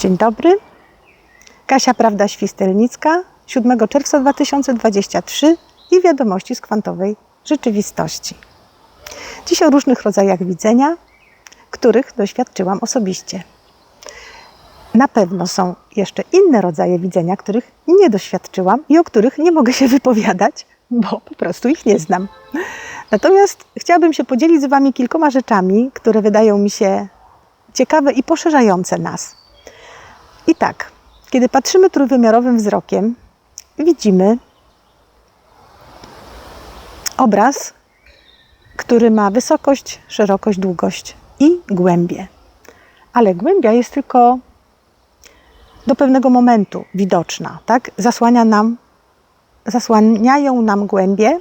Dzień dobry. Kasia Prawda Świstelnicka, 7 czerwca 2023 i wiadomości z kwantowej rzeczywistości. Dziś o różnych rodzajach widzenia, których doświadczyłam osobiście. Na pewno są jeszcze inne rodzaje widzenia, których nie doświadczyłam i o których nie mogę się wypowiadać, bo po prostu ich nie znam. Natomiast chciałabym się podzielić z Wami kilkoma rzeczami, które wydają mi się ciekawe i poszerzające nas. I tak, kiedy patrzymy trójwymiarowym wzrokiem, widzimy obraz, który ma wysokość, szerokość, długość i głębię. Ale głębia jest tylko do pewnego momentu widoczna, tak? Zasłania nam, zasłaniają nam głębie,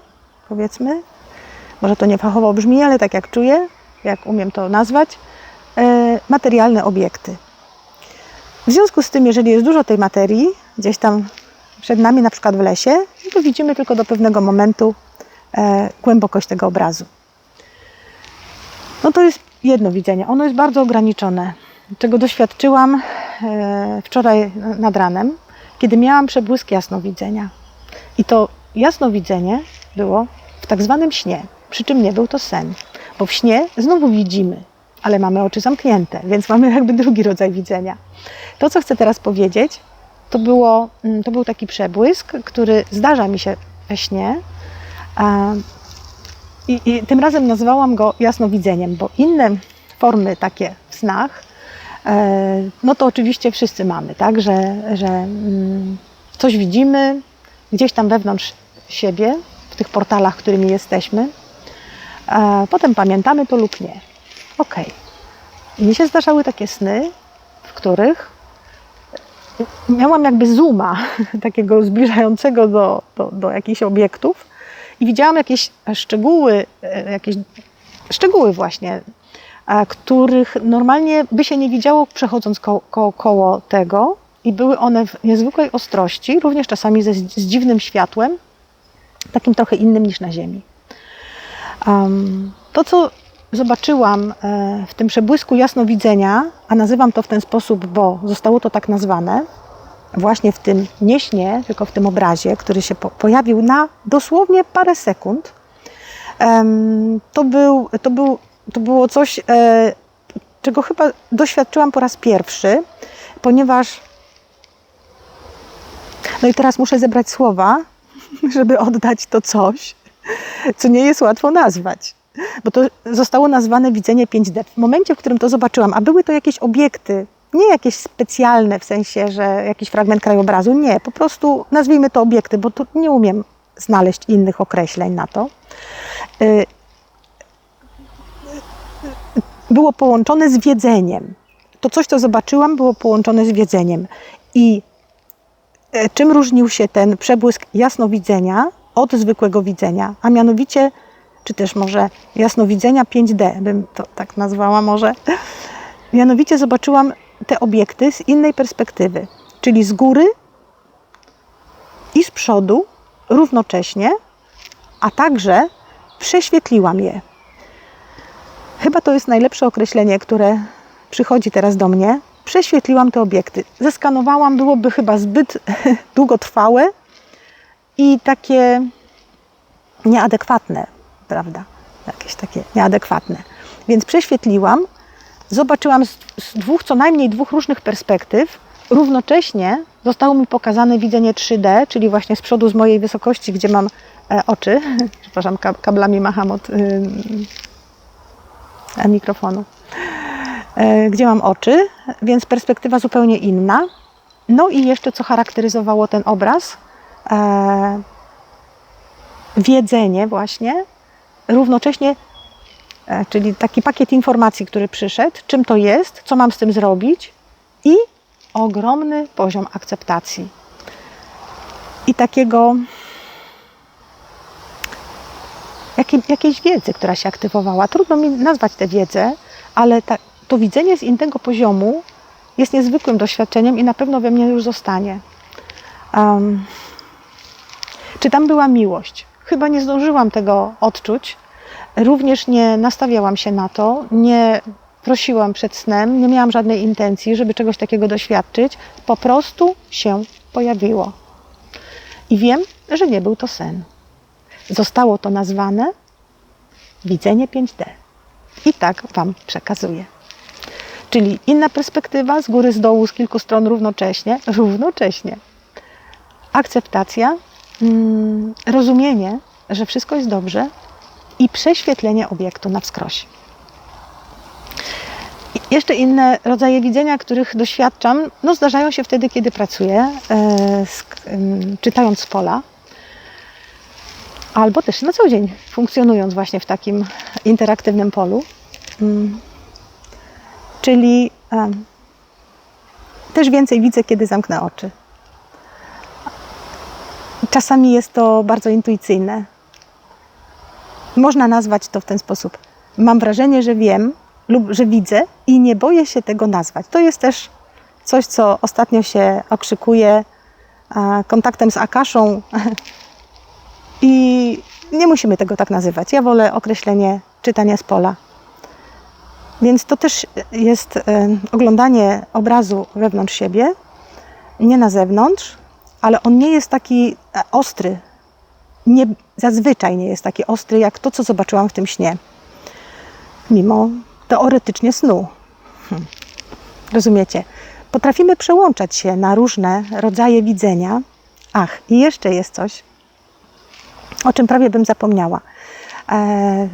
powiedzmy. Może to nie fachowo brzmi, ale tak jak czuję, jak umiem to nazwać, e, materialne obiekty. W związku z tym, jeżeli jest dużo tej materii, gdzieś tam przed nami, na przykład w lesie, no to widzimy tylko do pewnego momentu e, głębokość tego obrazu. No to jest jedno widzenie. Ono jest bardzo ograniczone, czego doświadczyłam e, wczoraj nad ranem, kiedy miałam przebłysk jasnowidzenia. I to jasnowidzenie było w tak zwanym śnie, przy czym nie był to sen, bo w śnie znowu widzimy, ale mamy oczy zamknięte, więc mamy jakby drugi rodzaj widzenia. To, co chcę teraz powiedzieć, to, było, mm, to był taki przebłysk, który zdarza mi się we śnie. I, I, tym razem nazwałam go jasnowidzeniem, bo inne formy takie w snach, e, no to oczywiście wszyscy mamy, tak, że, że mm, coś widzimy gdzieś tam wewnątrz siebie, w tych portalach, którymi jesteśmy. Potem pamiętamy to lub nie. Ok. I mi się zdarzały takie sny, w których miałam jakby zooma, takiego zbliżającego do, do, do jakichś obiektów i widziałam jakieś szczegóły, e, jakieś szczegóły właśnie, których normalnie by się nie widziało przechodząc ko ko koło tego i były one w niezwykłej ostrości, również czasami ze, z dziwnym światłem, takim trochę innym niż na Ziemi. Um, to, co zobaczyłam e, w tym przebłysku jasnowidzenia, a nazywam to w ten sposób, bo zostało to tak nazwane, właśnie w tym nie śnie, tylko w tym obrazie, który się po pojawił na dosłownie parę sekund, to, był, to, był, to było coś, e, czego chyba doświadczyłam po raz pierwszy, ponieważ. No i teraz muszę zebrać słowa, żeby oddać to coś, co nie jest łatwo nazwać bo to zostało nazwane widzenie 5D. W momencie, w którym to zobaczyłam, a były to jakieś obiekty, nie jakieś specjalne w sensie, że jakiś fragment krajobrazu, nie, po prostu nazwijmy to obiekty, bo tu nie umiem znaleźć innych określeń na to. Y, było połączone z wiedzeniem. To coś, co zobaczyłam, było połączone z wiedzeniem. I y, czym różnił się ten przebłysk jasnowidzenia od zwykłego widzenia? A mianowicie czy też może jasnowidzenia 5D, bym to tak nazwała może. Mianowicie zobaczyłam te obiekty z innej perspektywy, czyli z góry i z przodu równocześnie, a także prześwietliłam je. Chyba to jest najlepsze określenie, które przychodzi teraz do mnie. Prześwietliłam te obiekty. Zeskanowałam, byłoby chyba zbyt długotrwałe i takie nieadekwatne prawda? Jakieś takie nieadekwatne. Więc prześwietliłam, zobaczyłam z, z dwóch, co najmniej dwóch różnych perspektyw. Równocześnie zostało mi pokazane widzenie 3D, czyli właśnie z przodu z mojej wysokości, gdzie mam e, oczy. Przepraszam, kablami macham od y, mikrofonu. E, gdzie mam oczy, więc perspektywa zupełnie inna. No i jeszcze co charakteryzowało ten obraz? E, wiedzenie właśnie, równocześnie, e, czyli taki pakiet informacji, który przyszedł, czym to jest, co mam z tym zrobić i ogromny poziom akceptacji. I takiego jakiej, jakiejś wiedzy, która się aktywowała. Trudno mi nazwać tę wiedzę, ale ta, to widzenie z innego poziomu jest niezwykłym doświadczeniem i na pewno we mnie już zostanie. Um, czy tam była miłość? Chyba nie zdążyłam tego odczuć. Również nie nastawiałam się na to, nie prosiłam przed snem, nie miałam żadnej intencji, żeby czegoś takiego doświadczyć. Po prostu się pojawiło. I wiem, że nie był to sen. Zostało to nazwane widzenie 5D. I tak Wam przekazuję. Czyli inna perspektywa, z góry, z dołu, z kilku stron równocześnie, równocześnie. Akceptacja, rozumienie, że wszystko jest dobrze i prześwietlenie obiektu na wskroś. Jeszcze inne rodzaje widzenia, których doświadczam, no zdarzają się wtedy, kiedy pracuję, e, czytając pola, albo też na co dzień, funkcjonując właśnie w takim interaktywnym polu. Mm. Czyli też więcej widzę, kiedy zamknę oczy. Czasami jest to bardzo intuicyjne. Można nazwać to w ten sposób. Mam wrażenie, że wiem lub że widzę i nie boję się tego nazwać. To jest też coś, co ostatnio się okrzykuje kontaktem z Akaszą. I nie musimy tego tak nazywać. Ja wolę określenie czytania z pola. Więc to też jest oglądanie obrazu wewnątrz siebie, nie na zewnątrz, ale on nie jest taki e, ostry. Nie, zazwyczaj nie jest taki ostry, jak to, co zobaczyłam w tym śnie. Mimo teoretycznie snu. Hm. Rozumiecie? Potrafimy przełączać się na różne rodzaje widzenia. Ach, i jeszcze jest coś, o czym prawie bym zapomniała. E,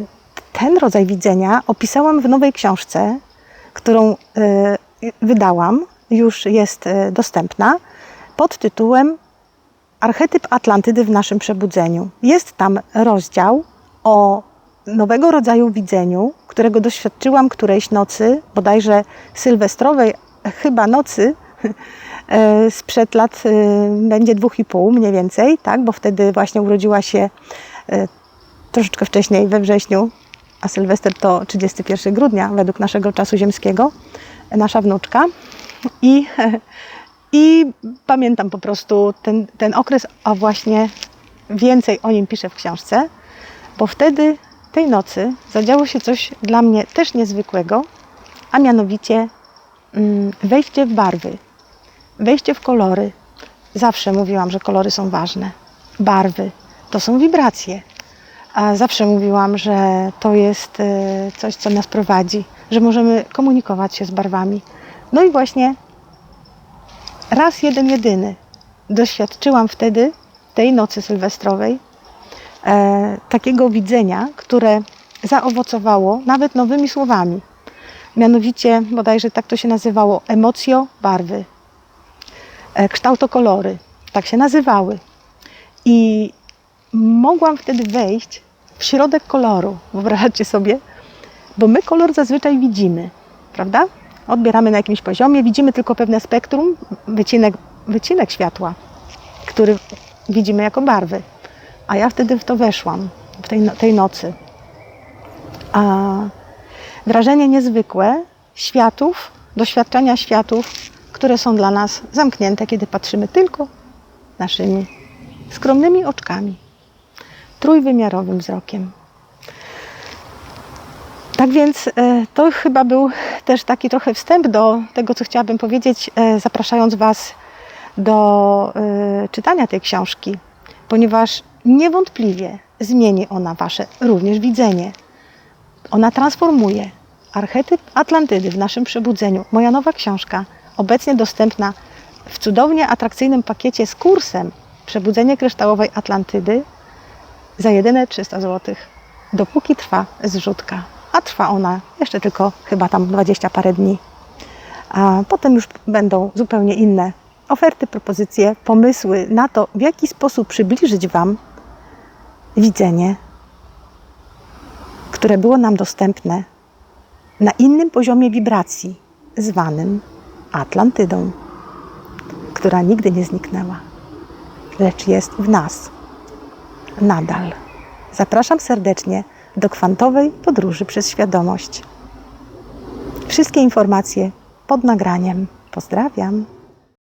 ten rodzaj widzenia opisałam w nowej książce, którą e, wydałam, już jest dostępna, pod tytułem Archetyp Atlantydy w naszym przebudzeniu. Jest tam rozdział o nowego rodzaju widzeniu, którego doświadczyłam którejś nocy, bodajże sylwestrowej, chyba nocy, e, sprzed lat e, będzie dwóch i pół mniej więcej, tak? bo wtedy właśnie urodziła się e, troszeczkę wcześniej, we wrześniu, a Sylwester to 31 grudnia według naszego czasu ziemskiego, nasza wnuczka. I, i pamiętam po prostu ten, ten okres, a właśnie więcej o nim piszę w książce, bo wtedy tej nocy zadziało się coś dla mnie też niezwykłego, a mianowicie mm, wejście w barwy, wejście w kolory. Zawsze mówiłam, że kolory są ważne. Barwy to są wibracje. A zawsze mówiłam, że to jest e, coś, co nas prowadzi, że możemy komunikować się z barwami. No i właśnie raz jeden jedyny doświadczyłam wtedy, tej nocy sylwestrowej, e, takiego widzenia, które zaowocowało nawet nowymi słowami. Mianowicie, bodajże tak to się nazywało, emocjo barwy, e, kształtokolory, tak się nazywały. I mogłam wtedy wejść w środek koloru, wyobraźcie sobie, bo my kolor zazwyczaj widzimy, prawda? Odbieramy na jakimś poziomie, widzimy tylko pewne spektrum, wycinek, wycinek światła, który widzimy jako barwy. A ja wtedy w to weszłam, w tej, no- tej nocy. A wrażenie niezwykłe światów, doświadczenia światów, które są dla nas zamknięte, kiedy patrzymy tylko naszymi skromnymi oczkami, trójwymiarowym wzrokiem. Tak więc e, to chyba był też taki trochę wstęp do tego, co chciałabym powiedzieć, e, zapraszając Was do e, czytania tej książki, ponieważ niewątpliwie zmieni ona Wasze również widzenie. Ona transformuje archetyp Atlantydy w naszym przebudzeniu. Moja nowa książka, obecnie dostępna w cudownie atrakcyjnym pakiecie z kursem Przebudzenie kryształowej Atlantydy za jedyne 300 zł, dopóki trwa zrzutka. A trwa ona jeszcze tylko chyba tam 20 parę dni. A potem już będą zupełnie inne oferty, propozycje, pomysły na to, w jaki sposób przybliżyć Wam widzenie, które było nam dostępne na innym poziomie wibracji, zwanym Atlantydą, która nigdy nie zniknęła, lecz jest w nas nadal. Zapraszam serdecznie do kwantowej podróży przez świadomość. Wszystkie informacje pod nagraniem. Pozdrawiam.